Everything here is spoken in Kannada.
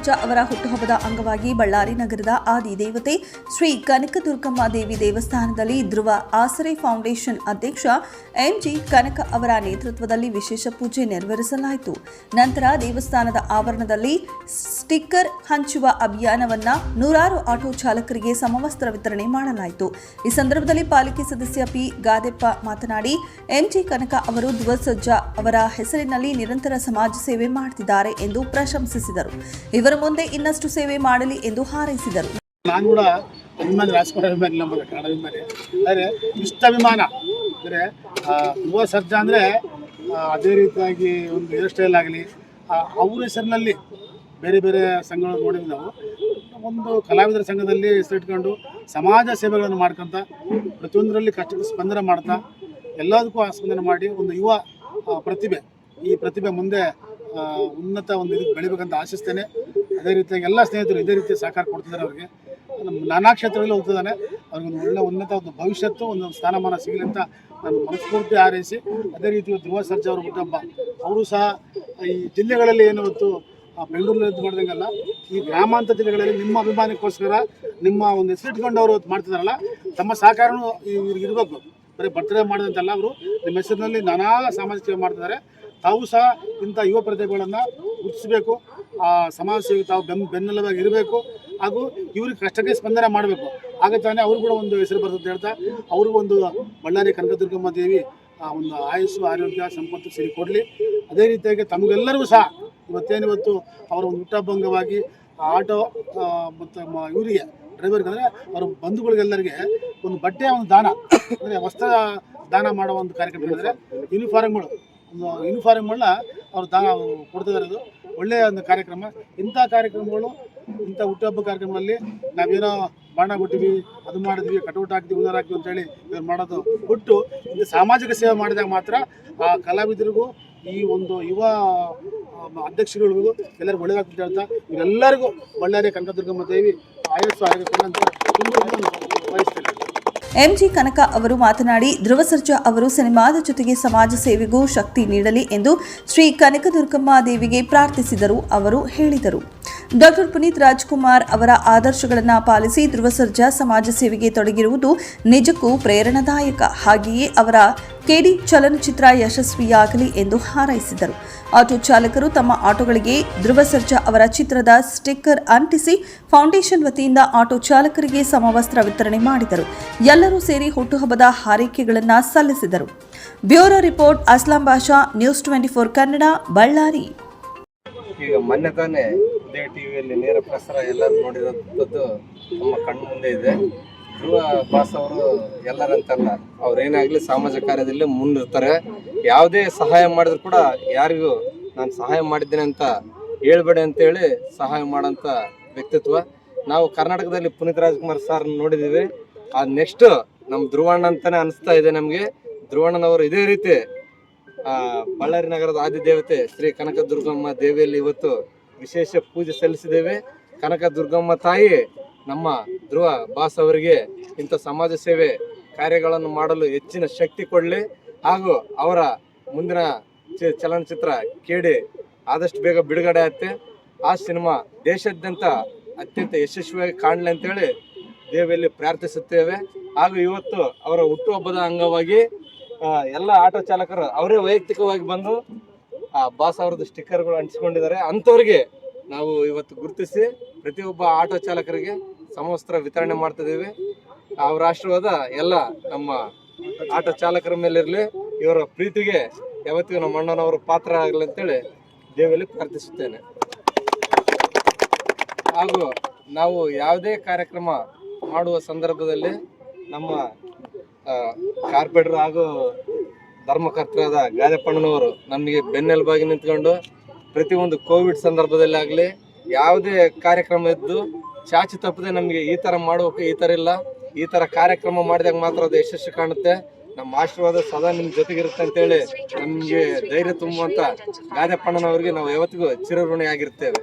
ಸರ್ಜಾ ಅವರ ಹುಟ್ಟುಹಬ್ಬದ ಅಂಗವಾಗಿ ಬಳ್ಳಾರಿ ನಗರದ ಆದಿ ದೇವತೆ ಶ್ರೀ ಕನಕದುರ್ಗಮ್ಮ ದೇವಿ ದೇವಸ್ಥಾನದಲ್ಲಿ ಧ್ರುವ ಆಸರೆ ಫೌಂಡೇಶನ್ ಅಧ್ಯಕ್ಷ ಎಂಜಿ ಕನಕ ಅವರ ನೇತೃತ್ವದಲ್ಲಿ ವಿಶೇಷ ಪೂಜೆ ನೆರವೇರಿಸಲಾಯಿತು. ನಂತರ ದೇವಸ್ಥಾನದ ಆವರಣದಲ್ಲಿ ಸ್ಟಿಕ್ಕರ್ ಹಂಚುವ ಅಭಿಯಾನವನ್ನ ನೂರಾರು ಆಟೋ ಚಾಲಕರಿಗೆ ಸಮವಸ್ತ್ರ ವಿತರಣೆ ಮಾಡಲಾಯಿತು. ಈ ಸಂದರ್ಭದಲ್ಲಿ ಪಾಲಿಕೆ ಸದಸ್ಯ ಪಿ ಗಾದೆಪ್ಪ ಮಾತನಾಡಿ ಎಂಜಿ ಕನಕ ಅವರು ಧ್ರುವಸಜ್ಜಾ ಅವರ ಹೆಸರಿನಲ್ಲಿ ನಿರಂತರ ಸಮಾಜ ಸೇವೆ ಮಾಡುತ್ತಿದ್ದಾರೆ ಎಂದು ಪ್ರಶಂಸಿಸಿದರು. ಇವರ ಮುಂದೆ ಇನ್ನಷ್ಟು ಸೇವೆ ಮಾಡಲಿ ಎಂದು ಹಾರೈಸಿದರು. ನಾನು ಕೂಡ ಅಭಿಮಾನಿ, ರಾಜಕುಮಾರ ಅಭಿಮಾನಿ ನಮ್ಮದು ಕನ್ನಡ ಅಭಿಮಾನಿ. ಆದರೆ ಇಷ್ಟ ಅಭಿಮಾನ. ಅಂದರೆ ಯುವ ಸರ್ಜಾ ಅಂದರೆ ಅದೇ ರೀತಿಯಾಗಿ ಒಂದು ಹೇರ್ ಸ್ಟೈಲ್ ಆಗಲಿ ಅವ್ರ ಹೆಸರಿನಲ್ಲಿ ಬೇರೆ ಬೇರೆ ಸಂಘಗಳನ್ನು ನೋಡಿದ್ವಿ ನಾವು. ಒಂದು ಕಲಾವಿದರ ಸಂಘದಲ್ಲಿ ಹೆಸರಿಟ್ಕೊಂಡು ಸಮಾಜ ಸೇವೆಗಳನ್ನು ಮಾಡ್ಕೊತ, ಪ್ರತಿಯೊಂದರಲ್ಲಿ ಕಷ್ಟ ಸ್ಪಂದನೆ ಮಾಡ್ತಾ, ಎಲ್ಲದಕ್ಕೂ ಆ ಸ್ಪಂದನೆ ಮಾಡಿ ಒಂದು ಯುವ ಪ್ರತಿಭೆ, ಈ ಪ್ರತಿಭೆ ಮುಂದೆ ಉನ್ನತ ಒಂದು ಇದಕ್ಕೆ ಬೆಳಿಬೇಕಂತ ಆಶಿಸ್ತೇನೆ. ಅದೇ ರೀತಿಯಾಗಿ ಎಲ್ಲ ಸ್ನೇಹಿತರು ಇದೇ ರೀತಿ ಸಹಕಾರ ಕೊಡ್ತಿದ್ದಾರೆ ಅವರಿಗೆ. ನಮ್ಮ ನಾನಾ ಕ್ಷೇತ್ರಗಳಲ್ಲಿ ಹೋಗ್ತಿದ್ದಾನೆ. ಅವ್ರಿಗೊಂದು ಒಳ್ಳೆ ಉನ್ನತ ಒಂದು ಭವಿಷ್ಯತ್ತು, ಒಂದು ಸ್ಥಾನಮಾನ ಸಿಗಲಿ ಅಂತ ನಾನು ಮನಸ್ಫೂರ್ತಿ ಹಾರೈಸಿ, ಅದೇ ರೀತಿ ಧ್ರುವ ಸರ್ಜಾ ಅವರ ಹುಟ್ಟಬ್ಬ ಅವರು ಸಹ ಈ ಜಿಲ್ಲೆಗಳಲ್ಲಿ ಏನು ಇವತ್ತು ಬೆಂಗಳೂರಿನಲ್ಲಿ ಇದು ಮಾಡ್ದಂಗಲ್ಲ, ಈ ಗ್ರಾಮಾಂತರ ಜಿಲ್ಲೆಗಳಲ್ಲಿ ನಿಮ್ಮ ಅಭಿಮಾನಕ್ಕೋಸ್ಕರ ನಿಮ್ಮ ಒಂದು ಹೆಸರಿಟ್ಕೊಂಡು ಅವರು ಇವತ್ತು ಮಾಡ್ತಿದಾರಲ್ಲ ತಮ್ಮ ಸಹಕಾರನೂ ಇವ್ರಿಗೆ ಇರಬೇಕು. ಬರೀ ಬರ್ತ್ಡೇ ಮಾಡಿದಂತೆಲ್ಲ ಅವರು ನಿಮ್ಮ ಹೆಸರಿನಲ್ಲಿ ನಾನಾ ಸಾಮಾಜಿಕ ಮಾಡ್ತಿದ್ದಾರೆ. ತಾವು ಸಹ ಇಂಥ ಯುವ ಪ್ರತಿಭೆಗಳನ್ನು ಗುರುತಿಸಬೇಕು. ಆ ಸಮಾಜ ಸೇವೆ ತಾವು ಬೆನ್, ಬೆನ್ನೆಲುಬಾಗಿ ಇರಬೇಕು ಹಾಗೂ ಇವ್ರಿಗೆ ಕಷ್ಟಕ್ಕೆ ಸ್ಪಂದನೆ ಮಾಡಬೇಕು. ಆಗ ತಾನೇ ಅವ್ರು ಕೂಡ ಒಂದು ಹೆಸರು ಬರ್ತದೆ ಹೇಳ್ತಾ, ಅವ್ರಿಗೂ ಒಂದು ಬಳ್ಳಾರಿ ಕನಕದುರ್ಗಮ್ಮ ದೇವಿ ಆ, ಒಂದು ಆಯುಸ್ಸು, ಆರೋಗ್ಯ, ಸಂಪತ್ತು ಸೇರಿ ಕೊಡಲಿ ಅದೇ ರೀತಿಯಾಗಿ ತಮಗೆಲ್ಲರಿಗೂ ಸಹ ಇವತ್ತೇನಿವತ್ತು ಅವರ ಒಂದು ಹುಟ್ಟಭಂಗವಾಗಿ ಆಟೋ ಮತ್ತು ಇವರಿಗೆ ಡ್ರೈವರ್ಗೆ ಅಂದರೆ ಅವರ ಬಂಧುಗಳಿಗೆಲ್ಲರಿಗೆ ಒಂದು ಬಟ್ಟೆಯ ಒಂದು ದಾನ, ಅಂದರೆ ವಸ್ತ್ರ ದಾನ ಮಾಡೋ ಒಂದು ಕಾರ್ಯಕ್ರಮ. ಹೇಳಿದ್ರೆ ಯೂನಿಫಾರ್ಮ್ಗಳು ಒಂದು ಯೂನಿಫಾರ್ಮ್ಗಳನ್ನ ಅವ್ರು ದಾನ ಕೊಡ್ತಾ ಅದು ಒಳ್ಳೆಯ ಒಂದು ಕಾರ್ಯಕ್ರಮ. ಇಂಥ ಕಾರ್ಯಕ್ರಮಗಳು, ಇಂಥ ಹುಟ್ಟುಹಬ್ಬ ಕಾರ್ಯಕ್ರಮದಲ್ಲಿ ನಾವೇನೋ ಬಾಣ ಕೊಟ್ಟಿವಿ ಅದು ಮಾಡಿದ್ವಿ, ಕಟೌಟ್ ಹಾಕ್ತೀವಿ ಉದಾರ ಹಾಕ್ತೀವಿ ಅಂತೇಳಿ ಇವ್ರು ಮಾಡೋದು ಬಿಟ್ಟು ಇದು ಸಾಮಾಜಿಕ ಸೇವೆ ಮಾಡಿದಾಗ ಮಾತ್ರ ಆ ಕಲಾವಿದರಿಗೂ, ಈ ಒಂದು ಯುವ ಅಧ್ಯಕ್ಷರುಗಳಿಗೂ ಎಲ್ಲರಿಗೂ ಒಳ್ಳೆಯದಾಗ್ತದೆ ಹೇಳ್ತಾ ಇವರೆಲ್ಲರಿಗೂ ಬಳ್ಳಾರಿ ಕನಕದುರ್ಗಮ್ಮ ದೇವಿ, ಆಯಸ್ಸು ಆರೋಗ್ಯ ಕೊಡಲಿ ಅಂತ ತುಂಬ ಬಯಸ್ತೇನೆ ಎಂಜಿ ಕನಕ ಅವರು ಮಾತನಾಡಿ ಧ್ರುವ ಸರ್ಜಾ ಅವರು ಸಿನಿಮಾದ ಜೊತೆಗೆ ಸಮಾಜ ಸೇವೆಗೂ ಶಕ್ತಿ ನೀಡಲಿ ಎಂದು ಶ್ರೀ ಕನಕದುರ್ಗಮ್ಮ ದೇವಿಗೆ ಪ್ರಾರ್ಥಿಸಿದರು ಅವರು ಹೇಳಿದರು. ಡಾಕ್ಟರ್ ಪುನೀತ್ ರಾಜ್ಕುಮಾರ್ ಅವರ ಆದರ್ಶಗಳನ್ನು ಪಾಲಿಸಿ ಧ್ರುವ ಸರ್ಜಾ ಸಮಾಜ ಸೇವೆಗೆ ತೊಡಗಿರುವುದು ನಿಜಕ್ಕೂ ಪ್ರೇರಣಾದಾಯಕ. ಹಾಗೆಯೇ ಅವರ ಕೆಡಿ ಚಲನಚಿತ್ರ ಯಶಸ್ವಿಯಾಗಲಿ ಎಂದು ಹಾರೈಸಿದರು. ಆಟೋ ಚಾಲಕರು ತಮ್ಮ ಆಟೋಗಳಿಗೆ ಧ್ರುವ ಸರ್ಜಾ ಅವರ ಚಿತ್ರದ ಸ್ಟಿಕ್ಕರ್ ಅಂಟಿಸಿ ಫೌಂಡೇಶನ್ ವತಿಯಿಂದ ಆಟೋ ಚಾಲಕರಿಗೆ ಸಮವಸ್ತ್ರ ವಿತರಣೆ ಮಾಡಿದರು. ಎಲ್ಲರೂ ಸೇರಿ ಹುಟ್ಟುಹಬ್ಬದ ಹಾರೈಕೆಗಳನ್ನು ಸಲ್ಲಿಸಿದರು. Bureau report, Aslam Basha, news twenty four Kannada, Ballari. ಈಗ ಮೊನ್ನೆ ತಾನೇ ಟಿವಿಯಲ್ಲಿ ನೇರ ಪ್ರಸಾರ ಎಲ್ಲರೂ ನೋಡಿರೋದು ನಮ್ಮ ಕಣ್ಣು ಮುಂದೆ ಇದೆ. ಧ್ರುವ ಬಾಸ್ ಅವರು ಎಲ್ಲರಂತಲ್ಲ. ಅವ್ರೇನಾಗ್ಲಿ ಸಾಮಾಜಿಕ ಕಾರ್ಯದಲ್ಲಿ ಮುಂದಿರ್ತಾರೆ. ಯಾವುದೇ ಸಹಾಯ ಮಾಡಿದ್ರು ಕೂಡ ಯಾರಿಗೂ ನಾನು ಸಹಾಯ ಮಾಡಿದ್ದೇನೆ ಅಂತ ಹೇಳ್ಬೇಡಿ ಅಂತೇಳಿ ಸಹಾಯ ಮಾಡೋಂಥ ವ್ಯಕ್ತಿತ್ವ. ನಾವು ಕರ್ನಾಟಕದಲ್ಲಿ ಪುನೀತ್ ರಾಜ್ಕುಮಾರ್ ಸರ್ ನೋಡಿದ್ದೀವಿ ಆ ನೆಕ್ಸ್ಟ್ ನಮ್ಮ ಧ್ರುವಣ್ಣ ಅಂತಾನೆ ಅನಿಸ್ತಾ ಇದೆ ನಮಗೆ. ಧ್ರುವಣ್ಣನವರು ಇದೇ ರೀತಿ ಬಳ್ಳಾರಿ ನಗರದ ಆದಿ ದೇವತೆ ಶ್ರೀ ಕನಕ ದುರ್ಗಮ್ಮ ದೇವಿಯಲ್ಲಿ ಇವತ್ತು ವಿಶೇಷ ಪೂಜೆ ಸಲ್ಲಿಸಿದ್ದೇವೆ. ಕನಕ ದುರ್ಗಮ್ಮ ತಾಯಿ ನಮ್ಮ ಧ್ರುವ ಬಾಸ್ ಅವರಿಗೆ ಇಂಥ ಸಮಾಜ ಸೇವೆ ಕಾರ್ಯಗಳನ್ನು ಮಾಡಲು ಹೆಚ್ಚಿನ ಶಕ್ತಿ ಕೊಡಲಿ ಹಾಗೂ ಅವರ ಮುಂದಿನ ಚಲನಚಿತ್ರ ಕೇಳಿ ಆದಷ್ಟು ಬೇಗ ಬಿಡುಗಡೆ ಆಗುತ್ತೆ ಆ ಸಿನಿಮಾ ದೇಶಾದ್ಯಂತ ಅತ್ಯಂತ ಯಶಸ್ವಿಯಾಗಿ ಕಾಣಲಿ ಅಂತೇಳಿ ದೇವಿಯಲ್ಲಿ ಪ್ರಾರ್ಥಿಸುತ್ತೇವೆ. ಹಾಗೂ ಇವತ್ತು ಅವರ ಹುಟ್ಟುಹಬ್ಬದ ಅಂಗವಾಗಿ ಎಲ್ಲ ಆಟೋ ಚಾಲಕರು ಅವರೇ ವೈಯಕ್ತಿಕವಾಗಿ ಬಂದು, ಆ, ಬಾಸ್ ಅವ್ರದ್ದು ಸ್ಟಿಕ್ಕರ್ಗಳು ಅಂಟಿಸ್ಕೊಂಡಿದ್ದಾರೆ. ಅಂಥವ್ರಿಗೆ ನಾವು ಇವತ್ತು ಗುರುತಿಸಿ ಪ್ರತಿಯೊಬ್ಬ ಆಟೋ ಚಾಲಕರಿಗೆ ಸಮವಸ್ತ್ರ ವಿತರಣೆ ಮಾಡ್ತಿದ್ದೀವಿ ಅವರ ಆಶೀರ್ವಾದ ಎಲ್ಲ ನಮ್ಮ ಆಟೋ ಚಾಲಕರ ಮೇಲಿರಲಿ, ಇವರ ಪ್ರೀತಿಗೆ ಯಾವತ್ತಿಗೂ ನಮ್ಮ ಅಣ್ಣನವರು ಪಾತ್ರ ಆಗಲಿ ಅಂತೇಳಿ ದೇವಿಯಲ್ಲಿ ಪ್ರಾರ್ಥಿಸುತ್ತೇನೆ. ಹಾಗೂ ನಾವು ಯಾವುದೇ ಕಾರ್ಯಕ್ರಮ ಮಾಡುವ ಸಂದರ್ಭದಲ್ಲಿ ನಮ್ಮ ಕಾರ್ಪೆಟ್ರ್ ಹಾಗೂ ಧರ್ಮಕರ್ತರಾದ ಗಾದೆಪ್ಪಣ್ಣನವರು ನಮಗೆ ಬೆನ್ನೆಲುಬಾಗಿ ನಿಂತ್ಕೊಂಡು ಪ್ರತಿಯೊಂದು ಕೋವಿಡ್ ಸಂದರ್ಭದಲ್ಲಿ ಆಗಲಿ, ಯಾವುದೇ ಕಾರ್ಯಕ್ರಮ ಇದ್ದು ಚಾಚು ತಪ್ಪದೆ ನಮಗೆ ಈ ಥರ ಮಾಡಬೇಕು, ಈ ಥರ ಇಲ್ಲ. ಈ ಥರ ಕಾರ್ಯಕ್ರಮ ಮಾಡಿದಾಗ ಮಾತ್ರ ಅದು ಯಶಸ್ಸು ಕಾಣುತ್ತೆ. ನಮ್ಮ ಆಶೀರ್ವಾದ ಸದಾ ನಿಮ್ಮ ಜೊತೆಗಿರುತ್ತೆ ಅಂತೇಳಿ ನಮಗೆ ಧೈರ್ಯ ತುಂಬುವಂಥ ಗಾದೆಪ್ಪಣ್ಣನವರಿಗೆ ನಾವು ಯಾವತ್ತಿಗೂ ಚಿರಋಣಿ ಆಗಿರ್ತೇವೆ